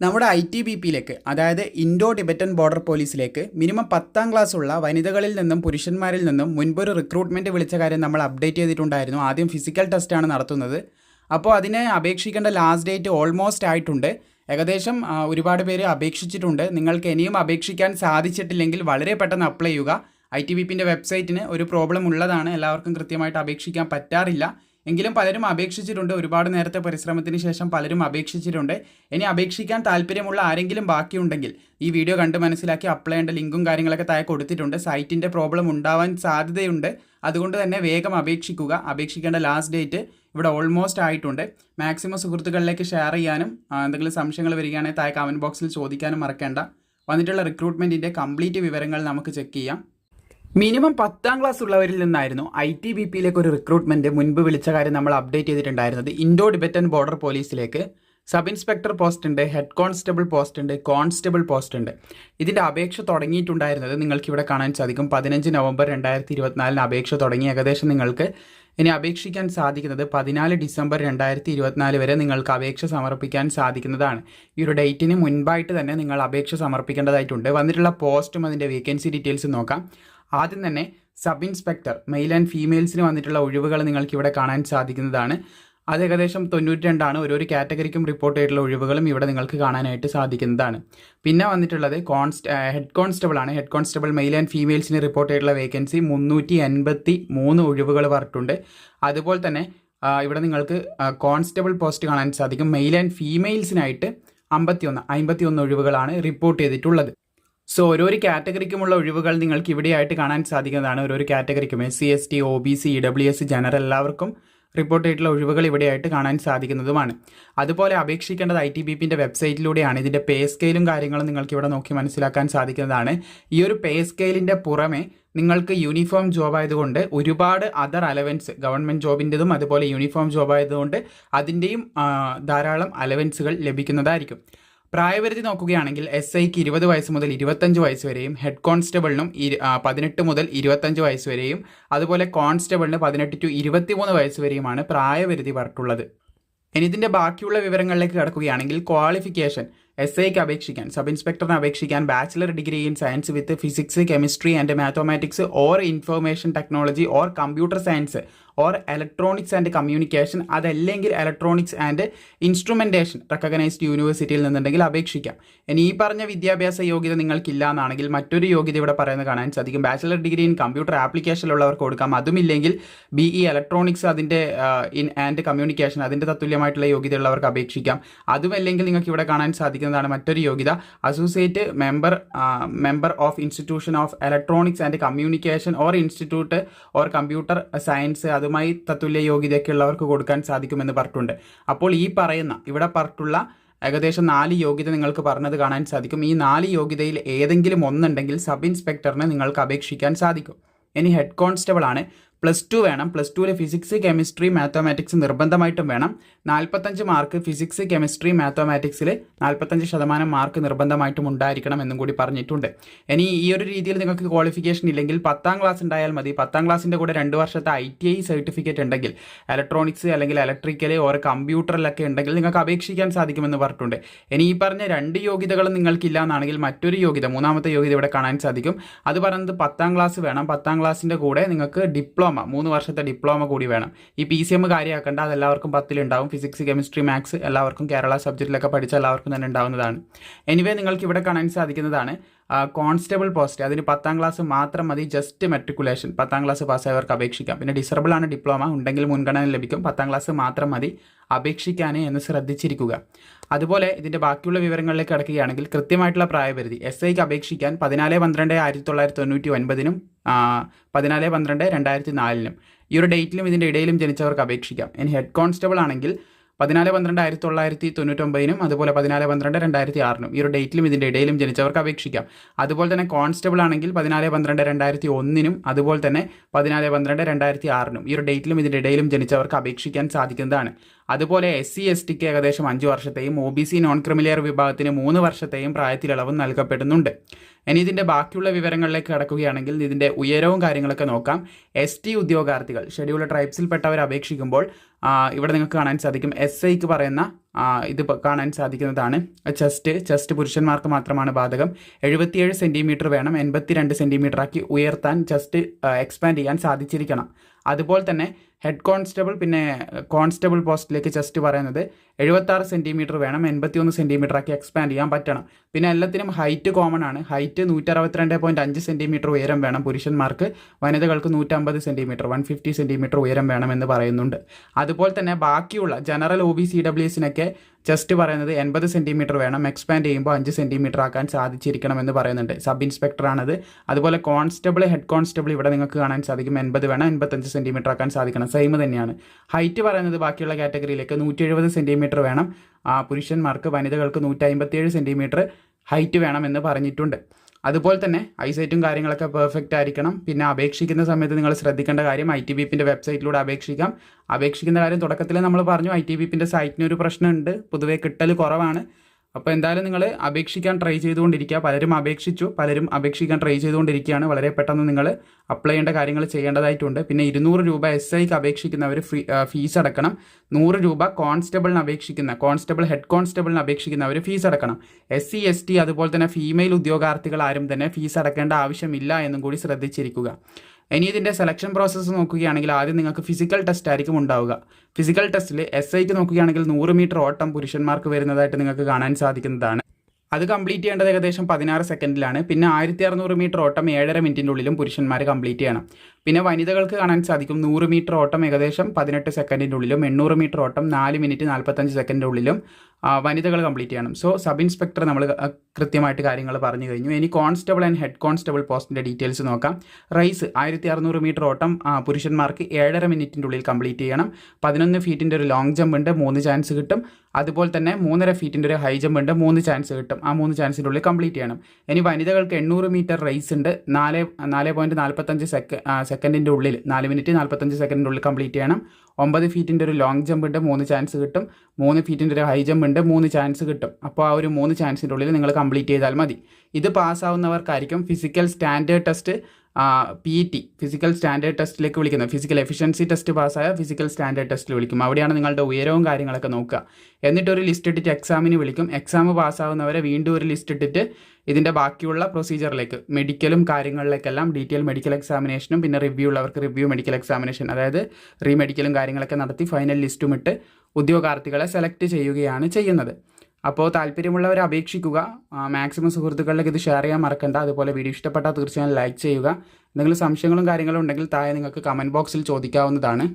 നമ്മുടെ I T B പിയിലേക്ക് അതായത് ഇൻഡോ ടിബറ്റൻ ബോർഡർ പോലീസിലേക്ക് മിനിമം പത്താം ക്ലാസ് ഉള്ള വനിതകളിൽ നിന്നും പുരുഷന്മാരിൽ നിന്നും മുൻപൊരു റിക്രൂട്ട്മെന്റ് വിളിച്ച കാര്യം നമ്മൾ അപ്ഡേറ്റ് ചെയ്തിട്ടുണ്ടായിരുന്നു. ആദ്യം ഫിസിക്കൽ ടെസ്റ്റാണ് നടത്തുന്നത്. അപ്പോൾ അതിന് അപേക്ഷിക്കേണ്ട ലാസ്റ്റ് ഡേറ്റ് ഓൾമോസ്റ്റ് ആയിട്ടുണ്ട്. ഏകദേശം ഒരുപാട് പേര് അപേക്ഷിച്ചിട്ടുണ്ട്. നിങ്ങൾക്ക് ഇനിയും അപേക്ഷിക്കാൻ സാധിച്ചിട്ടില്ലെങ്കിൽ വളരെ പെട്ടെന്ന് അപ്ലൈ ചെയ്യുക. ഐ ടി ബി പിന്റെ വെബ്സൈറ്റിന് ഒരു പ്രോബ്ലം ഉള്ളതാണ്. എല്ലാവർക്കും കൃത്യമായിട്ട് അപേക്ഷിക്കാൻ പറ്റാറില്ല. എങ്കിലും പലരും അപേക്ഷിച്ചിട്ടുണ്ട്. ഒരുപാട് നേരത്തെ പരിശ്രമത്തിന് ശേഷം പലരും അപേക്ഷിച്ചിട്ടുണ്ട്. ഇനി അപേക്ഷിക്കാൻ താല്പര്യമുള്ള ആരെങ്കിലും ബാക്കിയുണ്ടെങ്കിൽ ഈ വീഡിയോ കണ്ട് മനസ്സിലാക്കി അപ്ലൈ ചെയ്യേണ്ട ലിങ്കും കാര്യങ്ങളൊക്കെ താഴെ കൊടുത്തിട്ടുണ്ട്. സൈറ്റിന്റെ പ്രോബ്ലം ഉണ്ടാവാൻ സാധ്യതയുണ്ട്. അതുകൊണ്ട് തന്നെ വേഗം അപേക്ഷിക്കുക. അപേക്ഷിക്കേണ്ട ലാസ്റ്റ് ഡേറ്റ് ഇവിടെ ഓൾമോസ്റ്റ് ആയിട്ടുണ്ട്. മാക്സിമം സുഹൃത്തുക്കളിലേക്ക് ഷെയർ ചെയ്യാനും എന്തെങ്കിലും സംശയങ്ങൾ വരികയാണെങ്കിൽ താഴെ കമന്റ് ബോക്സിൽ ചോദിക്കാനും മറക്കേണ്ട. വന്നിട്ടുള്ള റിക്രൂട്ട്മെന്റിന്റെ കംപ്ലീറ്റ് വിവരങ്ങൾ നമുക്ക് ചെക്ക് ചെയ്യാം. മിനിമം പത്താം ക്ലാസ് ഉള്ളവരിൽ നിന്നായിരുന്നു ഐ ടി ബി പിയിലേക്ക് ഒരു റിക്രൂട്ട്മെന്റ് മുൻപ് വിളിച്ച കാര്യം നമ്മൾ അപ്ഡേറ്റ് ചെയ്തിട്ടുണ്ടായിരുന്നത്. ഇൻഡോ ടിബറ്റൻ ബോർഡർ പോലീസിലേക്ക് സബ് ഇൻസ്പെക്ടർ പോസ്റ്റ് ഉണ്ട് ഹെഡ് കോൺസ്റ്റബിൾ പോസ്റ്റ് ഉണ്ട് കോൺസ്റ്റബിൾ പോസ്റ്റ് ഉണ്ട്. ഇതിന്റെ അപേക്ഷ തുടങ്ങിയിട്ടുണ്ടായിരുന്നത് നിങ്ങൾക്ക് ഇവിടെ കാണാൻ സാധിക്കും. പതിനഞ്ച് നവംബർ രണ്ടായിരത്തി ഇരുപത്തിനാലിന് അപേക്ഷ തുടങ്ങി. ഏകദേശം നിങ്ങൾക്ക് ഇനി അപേക്ഷിക്കാൻ സാധിക്കുന്നത് പതിനാല് ഡിസംബർ രണ്ടായിരത്തി ഇരുപത്തിനാല് വരെ നിങ്ങൾക്ക് അപേക്ഷ സമർപ്പിക്കാൻ സാധിക്കുന്നതാണ്. ഈ ഒരു ഡേറ്റിന് മുൻപായിട്ട് തന്നെ നിങ്ങൾ അപേക്ഷ സമർപ്പിക്കേണ്ടതായിട്ടുണ്ട്. വന്നിട്ടുള്ള പോസ്റ്റും അതിന്റെ വേക്കൻസി ഡീറ്റെയിൽസ് നോക്കാം. ആദ്യം തന്നെ സബ് ഇൻസ്പെക്ടർ മെയിൽ ആൻഡ് ഫീമെയിൽസിന് വന്നിട്ടുള്ള ഒഴിവുകൾ നിങ്ങൾക്ക് ഇവിടെ കാണാൻ സാധിക്കുന്നതാണ്. അത് ഏകദേശം തൊണ്ണൂറ്റി രണ്ടാണ് ഓരോ കാറ്റഗറിക്കും റിപ്പോർട്ട് ചെയ്തിട്ടുള്ള ഒഴിവുകളും ഇവിടെ നിങ്ങൾക്ക് കാണാനായിട്ട് സാധിക്കുന്നതാണ്. പിന്നെ വന്നിട്ടുള്ളത് കോൺസ്റ്റ് ഹെഡ് കോൺസ്റ്റബിൾ ആണ്. ഹെഡ് കോൺസ്റ്റബിൾ മെയിൽ ആൻഡ് ഫീമെയിൽസിന് റിപ്പോർട്ട് ചെയ്തിട്ടുള്ള വേക്കൻസി മുന്നൂറ്റി എൺപത്തി മൂന്ന് ഒഴിവുകൾ പറഞ്ഞിട്ടുണ്ട്. അതുപോലെ തന്നെ ഇവിടെ നിങ്ങൾക്ക് കോൺസ്റ്റബിൾ പോസ്റ്റ് കാണാൻ സാധിക്കും. മെയിൽ ആൻഡ് ഫീമെയിൽസിനായിട്ട് അമ്പത്തി ഒന്ന് അമ്പത്തി ഒന്ന് ഒഴിവുകളാണ് റിപ്പോർട്ട് ചെയ്തിട്ടുള്ളത്. സോ ഓരോ കാറ്റഗറിക്കുമുള്ള ഒഴിവുകൾ നിങ്ങൾക്ക് ഇവിടെയായിട്ട് കാണാൻ സാധിക്കുന്നതാണ്. ഓരോ കാറ്റഗറിക്കും S C S T O B C E W S general എല്ലാവർക്കും റിപ്പോർട്ട് ചെയ്തിട്ടുള്ള ഒഴിവുകൾ ഇവിടെയായിട്ട് കാണാൻ സാധിക്കുന്നതുമാണ്. അതുപോലെ അപേക്ഷിക്കേണ്ടത് ഐ ടി ബി പിന്റെ വെബ്സൈറ്റിലൂടെയാണ് ഇതിന്റെ പേ സ്കെയിലും കാര്യങ്ങളും നിങ്ങൾക്ക് ഇവിടെ നോക്കി മനസ്സിലാക്കാൻ സാധിക്കുന്നതാണ്. ഈ ഒരു പേ സ്കെയിലിന്റെ പുറമെ നിങ്ങൾക്ക് യൂണിഫോം ജോബ് ആയതുകൊണ്ട് ഒരുപാട് അതർ അലവൻസ് ഗവൺമെന്റ് ജോബിന്റെതും അതുപോലെ യൂണിഫോം ജോബ് ആയതുകൊണ്ട് അതിന്റെയും ധാരാളം അലവൻസുകൾ ലഭിക്കുന്നതായിരിക്കും. പ്രായപരിധി നോക്കുകയാണെങ്കിൽ എസ് ഐക്ക് ഇരുപത് വയസ്സ് മുതൽ ഇരുപത്തഞ്ച് വയസ്സ് വരെയും ഹെഡ് കോൺസ്റ്റബിളിനും പതിനെട്ട് മുതൽ ഇരുപത്തഞ്ച് വയസ്സ് വരെയും അതുപോലെ കോൺസ്റ്റബിളിന് പതിനെട്ട് ടു ഇരുപത്തിമൂന്ന് വയസ്സ് വരെയുമാണ് പ്രായപരിധി പറഞ്ഞിട്ടുള്ളത് ഇനി ഇതിന്റെ ബാക്കിയുള്ള വിവരങ്ങളിലേക്ക് കിടക്കുകയാണെങ്കിൽ ക്വാളിഫിക്കേഷൻ എസ് ഐക്ക് അപേക്ഷിക്കാൻ സബ് ഇൻസ്പെക്ടറിന് അപേക്ഷിക്കാൻ bachelor degree in science with physics chemistry and mathematics or information technology or computer science or electronics and communication അതല്ലെങ്കിൽ ഇലക്ട്രോണിക്സ് ആൻഡ് ഇൻസ്ട്രുമെന്റേഷൻ റെക്കഗ്നൈസ്ഡ് യൂണിവേഴ്സിറ്റിയിൽ നിന്നുണ്ടെങ്കിൽ അപേക്ഷിക്കാം. ഇനി ഈ പറഞ്ഞ വിദ്യാഭ്യാസ യോഗ്യത നിങ്ങൾക്കില്ല എന്നാണെങ്കിൽ മറ്റൊരു യോഗ്യത ഇവിടെ പറയുന്നത് കാണാൻ സാധിക്കും. ബാച്ചിലർ ഡിഗ്രി ഇൻ കമ്പ്യൂട്ടർ ആപ്ലിക്കേഷനിലുള്ളവർക്ക് കൊടുക്കാം. അതുമില്ലെങ്കിൽ ബി ഇ ഇലക്ട്രോണിക്സ് അതിന്റെ ഇൻ ആൻഡ് കമ്മ്യൂണിക്കേഷൻ അതിന്റെ തത്തുല്യമായിട്ടുള്ള യോഗ്യതയുള്ളവർക്ക് അപേക്ഷിക്കാം. അതുമല്ലെങ്കിൽ നിങ്ങൾക്ക് ഇവിടെ കാണാൻ സാധിക്കുന്നതാണ് മറ്റൊരു യോഗ്യത. Associate member member of institution of electronics and communication or institute or computer science അതുമായി തത്തുല്യ യോഗ്യതയൊക്കെ ഉള്ളവർക്ക് കൊടുക്കാൻ സാധിക്കുമെന്ന് പറഞ്ഞിട്ടുണ്ട്. അപ്പോൾ ഈ പറയുന്ന ഇവിടെ പറഞ്ഞിട്ടുള്ള ഏകദേശം നാല് യോഗ്യത നിങ്ങൾക്ക് പറഞ്ഞത് കാണാൻ സാധിക്കും. ഈ നാല് യോഗ്യതയിൽ ഏതെങ്കിലും ഒന്നുണ്ടെങ്കിൽ സബ് ഇൻസ്പെക്ടറിന് നിങ്ങൾക്ക് അപേക്ഷിക്കാൻ സാധിക്കും. ഇനി ഹെഡ് കോൺസ്റ്റബിൾ ആണ്. പ്ലസ് ടു വേണം. പ്ലസ് ടുവിൽ ഫിസിക്സ് കെമിസ്ട്രി മാത്തമാറ്റിക്സ് നിർബന്ധമായിട്ടും വേണം. നാൽപ്പത്തഞ്ച് മാർക്ക് ഫിസിക്സ് കെമിസ്ട്രി മാത്തമാറ്റിക്സിൽ നാൽപ്പത്തഞ്ച് ശതമാനം മാർക്ക് നിർബന്ധമായിട്ടും ഉണ്ടായിരിക്കണം എന്നും കൂടി പറഞ്ഞിട്ടുണ്ട്. ഇനി ഈ ഒരു രീതിയിൽ നിങ്ങൾക്ക് ക്വാളിഫിക്കേഷൻ ഇല്ലെങ്കിൽ പത്താം ക്ലാസ് ഉണ്ടായാൽ മതി. പത്താം ക്ലാസ്സിന്റെ കൂടെ രണ്ട് വർഷത്തെ ഐ ടി ഐ സർട്ടിഫിക്കറ്റ് ഉണ്ടെങ്കിൽ ഇലക്ട്രോണിക്സ് അല്ലെങ്കിൽ ഇലക്ട്രിക്കൽ ഓർ കമ്പ്യൂട്ടറിലൊക്കെ ഉണ്ടെങ്കിൽ നിങ്ങൾക്ക് അപേക്ഷിക്കാൻ സാധിക്കുമെന്ന് പറഞ്ഞിട്ടുണ്ട്. ഇനി ഈ പറഞ്ഞ രണ്ട് യോഗ്യതകളും നിങ്ങൾക്കില്ല എന്നാണെങ്കിൽ മറ്റൊരു യോഗ്യത മൂന്നാമത്തെ യോഗ്യത ഇവിടെ കാണാൻ സാധിക്കും. അത് പറയുന്നത് പത്താം ക്ലാസ് വേണം. പത്താം ക്ലാസ്സിന്റെ കൂടെ നിങ്ങൾക്ക് ഡിപ്ലോമ മൂന്ന് വർഷത്തെ ഡിപ്ലോമ കൂടി വേണം. ഈ പി സി എം കാര്യമാക്കേണ്ട അത് എല്ലാവർക്കും പത്തിലുണ്ടാവും. ഫിസിക്സ് കെമിസ്ട്രി മാത്സ് എല്ലാവർക്കും കേരള സബ്ജക്റ്റിലൊക്കെ പഠിച്ച എല്ലാവർക്കും തന്നെ ഉണ്ടാവുന്നതാണ്. എനിവേ നിങ്ങൾക്ക് ഇവിടെ കാണാൻ സാധിക്കുന്നതാണ്. കോൺസ്റ്റബിൾ പോസ്റ്റ് അതിന് പത്താം ക്ലാസ് മാത്രം മതി ജസ്റ്റ് മെട്രിക്കുലേഷൻ പത്താം ക്ലാസ് പാസ്സായവർക്ക് അപേക്ഷിക്കാം. പിന്നെ ഡിസറബിൾ ആണ് ഡിപ്ലോമ ഉണ്ടെങ്കിൽ മുൻഗണന ലഭിക്കും. പത്താം ക്ലാസ് മാത്രം മതി അപേക്ഷിക്കാനേ എന്ന് ശ്രദ്ധിച്ചിരിക്കുക. അതുപോലെ ഇതിന്റെ ബാക്കിയുള്ള വിവരങ്ങളിലേക്ക് കിടക്കുകയാണെങ്കിൽ കൃത്യമായിട്ടുള്ള പ്രായപരിധി. എസ് ഐക്ക് അപേക്ഷിക്കാൻ പതിനാല് പന്ത്രണ്ട് ആയിരത്തി തൊള്ളായിരത്തി തൊണ്ണൂറ്റി ഒൻപതിനും പതിനാല് പന്ത്രണ്ട് രണ്ടായിരത്തി നാലിനും ഈ ഒരു ഡേറ്റിലും ഇതിന്റെ ഇടയിലും ജനിച്ചവർക്ക് അപേക്ഷിക്കാം. ഇനി ഹെഡ് കോൺസ്റ്റബിൾ ആണെങ്കിൽ പതിനാല് പന്ത്രണ്ട് ആയിരത്തി തൊള്ളായിരത്തി തൊണ്ണൂറ്റൊമ്പതിനും അതുപോലെ പതിനാല് പന്ത്രണ്ട് രണ്ടായിരത്തി ആറിനും. ഈ ഒരു ഡേറ്റിലും ഇതിന്റെ ഇടയിലും ജനിച്ചവർക്ക് അപേക്ഷിക്കാം. അതുപോലെ തന്നെ കോൺസ്റ്റബിൾ ആണെങ്കിൽ പതിനാല് പന്ത്രണ്ട് രണ്ടായിരത്തി ഒന്നിനും അതുപോലെ തന്നെ പതിനാല് പന്ത്രണ്ട് രണ്ടായിരത്തി ആറിനും. ഈ ഒരു ഡേറ്റിലും ഇതിന്റെ ഇടയിലും ജനിച്ചവർക്ക് അപേക്ഷിക്കാൻ സാധിക്കുന്നതാണ്. അതുപോലെ എസ് സി എസ് ടിക്ക് ഏകദേശം അഞ്ച് വർഷത്തെയും O B C non creamy layer വിഭാഗത്തിന് മൂന്ന് വർഷത്തെയും പ്രായത്തിലളവ് നൽകപ്പെടുന്നുണ്ട്. ഇനി ഇതിന്റെ ബാക്കിയുള്ള വിവരങ്ങളിലേക്ക് കടക്കുകയാണെങ്കിൽ ഇതിന്റെ ഉയരവും കാര്യങ്ങളൊക്കെ നോക്കാം. എസ് ടി ഉദ്യോഗാർത്ഥികൾ ഷെഡ്യൂൾ ട്രൈബ്സിൽപ്പെട്ടവർ അപേക്ഷിക്കുമ്പോൾ ഇവിടെ നിങ്ങൾക്ക് കാണാൻ സാധിക്കും. എസ് ഐക്ക് പറയുന്ന ഇത് കാണാൻ സാധിക്കുന്നതാണ്. ചെസ്റ്റ് ചെസ്റ്റ് പുരുഷന്മാർക്ക് മാത്രമാണ് ബാധകം. എഴുപത്തിയേഴ് സെന്റിമീറ്റർ വേണം. എൺപത്തിരണ്ട് സെന്റിമീറ്റർ ആക്കി ഉയർത്താൻ ചെസ്റ്റ് എക്സ്പാൻഡ് ചെയ്യാൻ സാധിച്ചിരിക്കണം. അതുപോലെ തന്നെ ഹെഡ് കോൺസ്റ്റബിൾ പിന്നെ കോൺസ്റ്റബിൾ പോസ്റ്റിലേക്ക് ജസ്റ്റ് പറയുന്നത് എഴുപത്താറ് സെന്റിമീറ്റർ വേണം എൺപത്തിയൊന്ന് സെന്റിമീറ്റർ ആക്കി എക്സ്പാൻഡ് ചെയ്യാൻ പറ്റണം. പിന്നെ എല്ലാത്തിനും ഹൈറ്റ് കോമൺ ആണ്. ഹൈറ്റ് നൂറ്ററുപത്തിരണ്ട് പോയിന്റ് അഞ്ച് സെന്റിമീറ്റർ ഉയരം വേണം പുരുഷന്മാർക്ക്. വനിതകൾക്ക് നൂറ്റമ്പത് സെന്റിമീറ്റർ വൺ ഫിഫ്റ്റി സെന്റിമീറ്റർ ഉയരം വേണമെന്ന് പറയുന്നുണ്ട്. അതുപോലെ തന്നെ ബാക്കിയുള്ള general O B C W എസിനൊക്കെ chest പറയുന്നത് എൺപത് സെന്റിമീറ്റർ വേണം എക്സ്പാൻഡ് ചെയ്യുമ്പോൾ അഞ്ച് സെന്റിമീറ്റർ ആക്കാൻ സാധിച്ചിരിക്കണമെന്ന് പറയുന്നുണ്ട്. സബ് ഇൻസ്പെക്ടറാണത് അതുപോലെ കോൺസ്റ്റബിൾ ഹെഡ് കോൺസ്റ്റബിൾ ഇവിടെ നിങ്ങൾക്ക് കാണാൻ സാധിക്കും. എൺപത് വേണം എൺപത്തഞ്ച് സെന്റിമീറ്റർ ആക്കാൻ സാധിക്കണം. സെയിം തന്നെയാണ്. ഹൈറ്റ് പറയുന്നത് ബാക്കിയുള്ള കാറ്റഗറിയിലേക്ക് നൂറ്റി എഴുപത് സെന്റിമീറ്റർ വേണം. ആ, പുരുഷന്മാർക്ക് വനിതകൾക്ക് നൂറ്റി അമ്പത്തിയേഴ് സെന്റിമീറ്റർ ഹൈറ്റ് വേണമെന്ന് പറഞ്ഞിട്ടുണ്ട്. അതുപോലെ തന്നെ ഐസൈറ്റും കാര്യങ്ങളൊക്കെ പെർഫെക്റ്റ് ആയിരിക്കണം. പിന്നെ അപേക്ഷിക്കുന്ന സമയത്ത് നിങ്ങൾ ശ്രദ്ധിക്കേണ്ട കാര്യം ഐ ടി ബി പിന്റെ വെബ്സൈറ്റിലൂടെ അപേക്ഷിക്കാം. അപേക്ഷിക്കുന്ന കാര്യം തുടക്കത്തിൽ നമ്മൾ പറഞ്ഞു ഐ ടി ബി പിന്റെ സൈറ്റിന് ഒരു പ്രശ്നമുണ്ട്. പൊതുവേ കിട്ടൽ കുറവാണ്. അപ്പോൾ എന്തായാലും നിങ്ങൾ അപേക്ഷിക്കാൻ ട്രൈ ചെയ്തുകൊണ്ടിരിക്കുക. പലരും അപേക്ഷിച്ചു പലരും അപേക്ഷിക്കാൻ ട്രൈ ചെയ്തുകൊണ്ടിരിക്കുകയാണ്. വളരെ പെട്ടെന്ന് നിങ്ങൾ അപ്ലൈ ചെയ്യേണ്ട കാര്യങ്ങൾ ചെയ്യേണ്ടതായിട്ടുണ്ട്. പിന്നെ ഇരുന്നൂറ് രൂപ എസ് ഐക്ക് അപേക്ഷിക്കുന്നവർ ഫീസ് അടക്കണം. നൂറ് രൂപ കോൺസ്റ്റബിളിന് അപേക്ഷിക്കുന്ന കോൺസ്റ്റബിൾ ഹെഡ് കോൺസ്റ്റബിളിന് അപേക്ഷിക്കുന്നവർ ഫീസ് അടക്കണം. എസ് സി എസ് ടി അതുപോലെ തന്നെ ഫീമെയിൽ ഉദ്യോഗാർത്ഥികൾ ആരും തന്നെ ഫീസ് അടക്കേണ്ട ആവശ്യമില്ല എന്നും കൂടി ശ്രദ്ധിച്ചിരിക്കുക. ഇനി ഇതിന്റെ സെലക്ഷൻ പ്രോസസ്സ് നോക്കുകയാണെങ്കിൽ ആദ്യം നിങ്ങൾക്ക് ഫിസിക്കൽ ടെസ്റ്റ് ആയിരിക്കും ഉണ്ടാവുക. ഫിസിക്കൽ ടെസ്റ്റിൽ എസ് ഐക്ക് നോക്കുകയാണെങ്കിൽ നൂറ് മീറ്റർ ഓട്ടം പുരുഷന്മാർക്ക് വരുന്നതായിട്ട് നിങ്ങൾക്ക് കാണാൻ സാധിക്കുന്നതാണ്. അത് കംപ്ലീറ്റ് ചെയ്യേണ്ടത് ഏകദേശം പതിനാറ് സെക്കൻഡിലാണ് പിന്നെ ആയിരത്തി അറുന്നൂറ് മീറ്റർ ഓട്ടം ഏഴര മിനിറ്റിന്റെ ഉള്ളിലും പുരുഷന്മാർ കംപ്ലീറ്റ് ചെയ്യണം. പിന്നെ വനിതകൾക്ക് കാണാൻ സാധിക്കും നൂറ് മീറ്റർ ഓട്ടം ഏകദേശം പതിനെട്ട് സെക്കൻഡിന്റെ ഉള്ളിലും എണ്ണൂറ് മീറ്റർ ഓട്ടം നാല് മിനിറ്റ് നാൽപ്പത്തഞ്ച് സെക്കൻഡിന്റെ ഉള്ളിലും വനിതകൾ കംപ്ലീറ്റ് ചെയ്യണം. സോ സബ് ഇൻസ്പെക്ടർ നമ്മൾ കൃത്യമായിട്ട് കാര്യങ്ങൾ പറഞ്ഞു കഴിഞ്ഞു. ഇനി കോൺസ്റ്റബിൾ ആൻഡ് ഹെഡ് കോൺസ്റ്റബിൾ പോസ്റ്റിന്റെ ഡീറ്റെയിൽസ് നോക്കാം. റൈസ് ആയിരത്തി അറുന്നൂറ് മീറ്റർ ഓട്ടം പുരുഷന്മാർക്ക് ഏഴര മിനിറ്റിന്റെ ഉള്ളിൽ കംപ്ലീറ്റ് ചെയ്യണം. പതിനൊന്ന് ഫീറ്റിന്റെ ഒരു ലോങ് ജമ്പ് ഉണ്ട് മൂന്ന് ചാൻസ് കിട്ടും. അതുപോലെ തന്നെ മൂന്നര ഫീറ്റിന്റെ ഒരു ഹൈ ജമ്പ് ഉണ്ട് മൂന്ന് ചാൻസ് കിട്ടും. ആ മൂന്ന് ചാൻസിന്റെ ഉള്ളിൽ കംപ്ലീറ്റ് ചെയ്യണം. ഇനി വനിതകൾക്ക് എണ്ണൂറ് മീറ്റർ റേസ് ഉണ്ട് നാല് നാല് പോയിന്റ് നാൽപ്പത്തഞ്ച് സെക്ക സെക്കൻഡിന്റെ ഉള്ളിൽ നാല് മിനിറ്റ് നാൽപ്പത്തഞ്ച് സെക്കൻഡിന്റെ ഉള്ളിൽ കംപ്ലീറ്റ് ചെയ്യണം. ഒമ്പത് ഫീറ്റിന്റെ ഒരു ലോങ് ജമ്പ് ഉണ്ട് മൂന്ന് ചാൻസ് കിട്ടും. മൂന്ന് ഫീറ്റിന്റെ ഒരു ഹൈ ജമ്പ് ഉണ്ട് മൂന്ന് ചാൻസ് കിട്ടും. അപ്പോൾ ആ ഒരു മൂന്ന് ചാൻസിന്റെ ഉള്ളിൽ നിങ്ങൾ കംപ്ലീറ്റ് ചെയ്താൽ മതി. ഇത് പാസ്സാവുന്നവർക്കായിരിക്കും physical standard test P T physical standard ടെസ്റ്റിലേക്ക് വിളിക്കുന്നത്. ഫിസിക്കൽ എഫിഷ്യൻസി ടെസ്റ്റ് പാസ്സായ ഫിസിക്കൽ സ്റ്റാൻഡേർഡ് ടെസ്റ്റിൽ വിളിക്കും. അവിടെയാണ് നിങ്ങളുടെ ഉയരവും കാര്യങ്ങളൊക്കെ നോക്കുക. എന്നിട്ട് ഒരു ലിസ്റ്റ് ഇട്ടിട്ട് എക്സാമിന് വിളിക്കും. എക്സാം പാസ്സാവുന്നവരെ വീണ്ടും ഒരു ലിസ്റ്റ് ഇട്ടിട്ട് ഇതിന്റെ ബാക്കിയുള്ള പ്രൊസീജിയറിലേക്ക് മെഡിക്കലും കാര്യങ്ങളിലേക്കെല്ലാം ഡീറ്റെയിൽ മെഡിക്കൽ എക്സാമിനേഷനും പിന്നെ റിവ്യൂ ഉള്ളവർക്ക് റിവ്യൂ മെഡിക്കൽ എക്സാമിനേഷൻ അതായത് റീമെഡിക്കലും കാര്യങ്ങളൊക്കെ നടത്തി ഫൈനൽ ലിസ്റ്റും ഇട്ട് ഉദ്യോഗാർത്ഥികളെ സെലക്ട് ചെയ്യുകയാണ് ചെയ്യുന്നത്. അപ്പോൾ താല്പര്യമുള്ളവർ അപേക്ഷിക്കുക. മാക്സിമം സുഹൃത്തുക്കളിലേക്ക് ഇത് ഷെയർ ചെയ്യാൻ മറക്കണ്ട. അതുപോലെ വീഡിയോ ഇഷ്ടപ്പെട്ടാൽ തീർച്ചയായും ലൈക്ക് ചെയ്യുക. എന്തെങ്കിലും സംശയങ്ങളും കാര്യങ്ങളും ഉണ്ടെങ്കിൽ താഴെ നിങ്ങൾക്ക് കമന്റ് ബോക്സിൽ ചോദിക്കാവുന്നതാണ്.